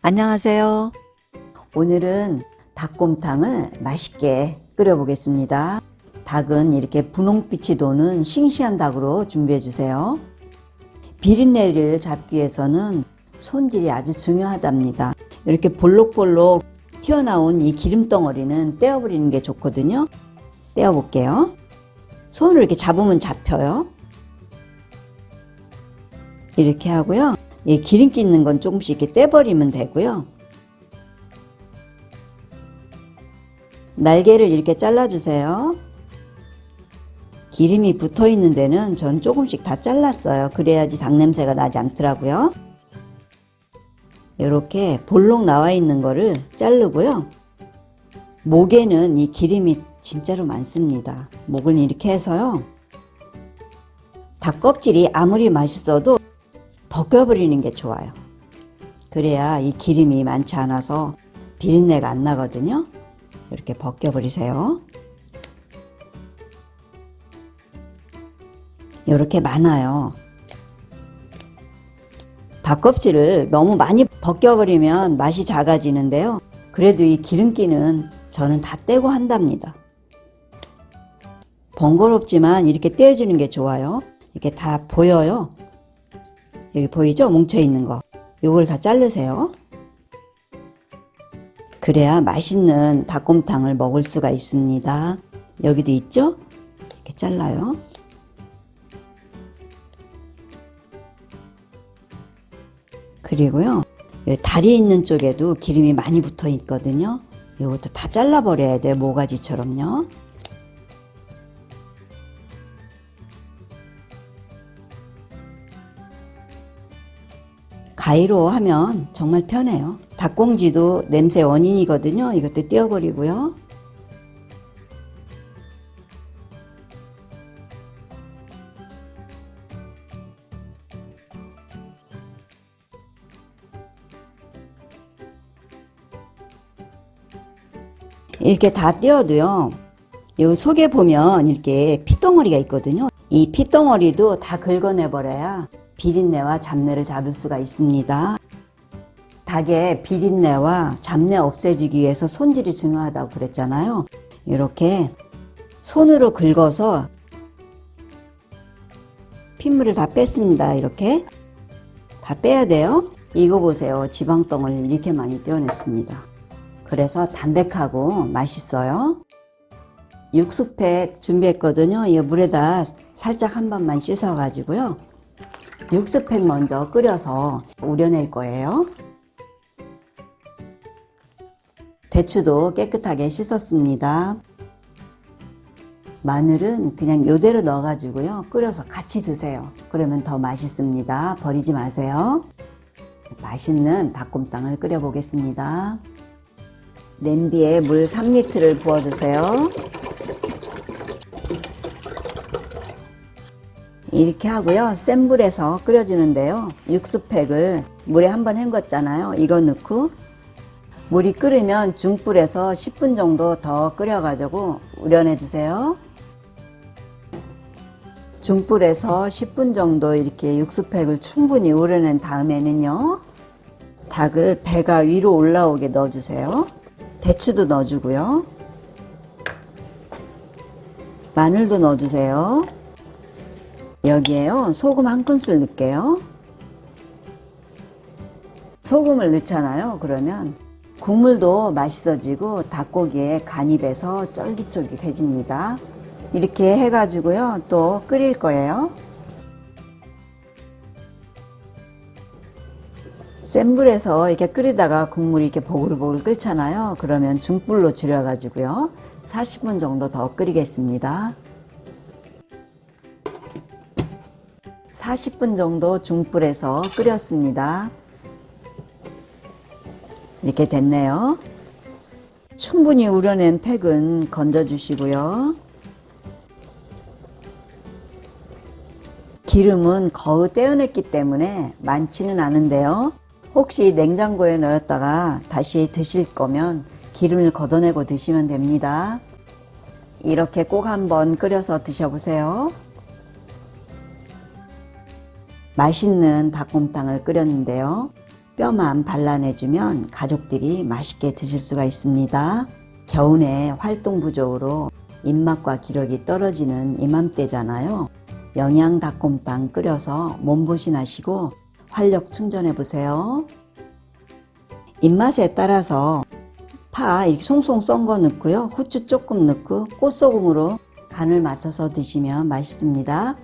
안녕하세요. 오늘은 닭곰탕을 맛있게 끓여 보겠습니다. 닭은 이렇게 분홍빛이 도는 싱싱한 닭으로 준비해 주세요. 비린내를 잡기 위해서는 손질이 아주 중요하답니다. 이렇게 볼록볼록 튀어나온 이 기름 덩어리는 떼어버리는 게 좋거든요. 떼어볼게요. 손으로 이렇게 잡으면 잡혀요. 이렇게 하고요. 이 기름기 있는 건 조금씩 이렇게 떼버리면 되고요. 날개를 이렇게 잘라주세요. 기름이 붙어 있는 데는 전 조금씩 다 잘랐어요. 그래야지 닭 냄새가 나지 않더라고요. 이렇게 볼록 나와 있는 거를 자르고요. 목에는 이 기름이 진짜로 많습니다. 목을 이렇게 해서요. 닭 껍질이 아무리 맛있어도 벗겨버리는 게 좋아요. 그래야 이 기름이 많지 않아서 비린내가 안 나거든요. 이렇게 벗겨버리세요. 이렇게 많아요. 닭껍질을 너무 많이 벗겨버리면 맛이 작아지는데요. 그래도 이 기름기는 저는 다 떼고 한답니다. 번거롭지만 이렇게 떼어주는 게 좋아요. 이렇게 다 보여요. 여기 보이죠? 뭉쳐있는 거. 요걸 다 자르세요. 그래야 맛있는 닭곰탕을 먹을 수가 있습니다. 여기도 있죠? 이렇게 잘라요. 그리고요, 다리 있는 쪽에도 기름이 많이 붙어 있거든요. 이것도 다 잘라버려야 돼요. 모가지처럼요. 가위로 하면 정말 편해요. 닭꽁지도 냄새 원인이거든요. 이것도 떼어버리고요. 이렇게 다 떼어도요. 이 속에 보면 이렇게 핏덩어리가 있거든요. 이 핏덩어리도 다 긁어내버려야 비린내와 잡내를 잡을 수가 있습니다. 닭의 비린내와 잡내 없애주기 위해서 손질이 중요하다고 그랬잖아요. 이렇게 손으로 긁어서 핏물을 다 뺐습니다. 이렇게 다 빼야 돼요. 이거 보세요. 지방덩어리를 이렇게 많이 떼어냈습니다. 그래서 담백하고 맛있어요. 육수팩 준비했거든요. 이 물에다 살짝 한 번만 씻어가지고요. 육수팩 먼저 끓여서 우려낼 거예요. 대추도 깨끗하게 씻었습니다. 마늘은 그냥 요대로 넣어가지고요. 끓여서 같이 드세요. 그러면 더 맛있습니다. 버리지 마세요. 맛있는 닭곰탕을 끓여 보겠습니다. 냄비에 물 3리터를 부어주세요. 이렇게 하고요. 센 불에서 끓여주는데요. 육수팩을 물에 한번 헹궜잖아요. 이거 넣고 물이 끓으면 중불에서 10분 정도 더 끓여가지고 우려내 주세요. 중불에서 10분 정도 이렇게 육수팩을 충분히 우려낸 다음에는요. 닭을 배가 위로 올라오게 넣어주세요. 대추도 넣어주고요. 마늘도 넣어주세요. 여기에요. 소금 한 큰술 넣을게요. 소금을 넣잖아요. 그러면 국물도 맛있어지고 닭고기에 간이 배서 쫄깃쫄깃해집니다. 이렇게 해가지고요. 또 끓일 거예요. 센 불에서 이렇게 끓이다가 국물이 이렇게 보글보글 끓잖아요. 그러면 중불로 줄여가지고요. 40분 정도 더 끓이겠습니다. 40분 정도 중불에서 끓였습니다. 이렇게 됐네요. 충분히 우려낸 팩은 건져주시고요. 기름은 거의 떼어냈기 때문에 많지는 않은데요. 혹시 냉장고에 넣었다가 다시 드실 거면 기름을 걷어내고 드시면 됩니다. 이렇게 꼭 한번 끓여서 드셔보세요. 맛있는 닭곰탕을 끓였는데요. 뼈만 발라내주면 가족들이 맛있게 드실 수가 있습니다. 겨우내 활동 부족으로 입맛과 기력이 떨어지는 이맘때잖아요. 영양 닭곰탕 끓여서 몸보신 하시고 활력 충전해 보세요. 입맛에 따라서 파 이렇게 송송 썬 거 넣고요. 후추 조금 넣고 꽃소금으로 간을 맞춰서 드시면 맛있습니다.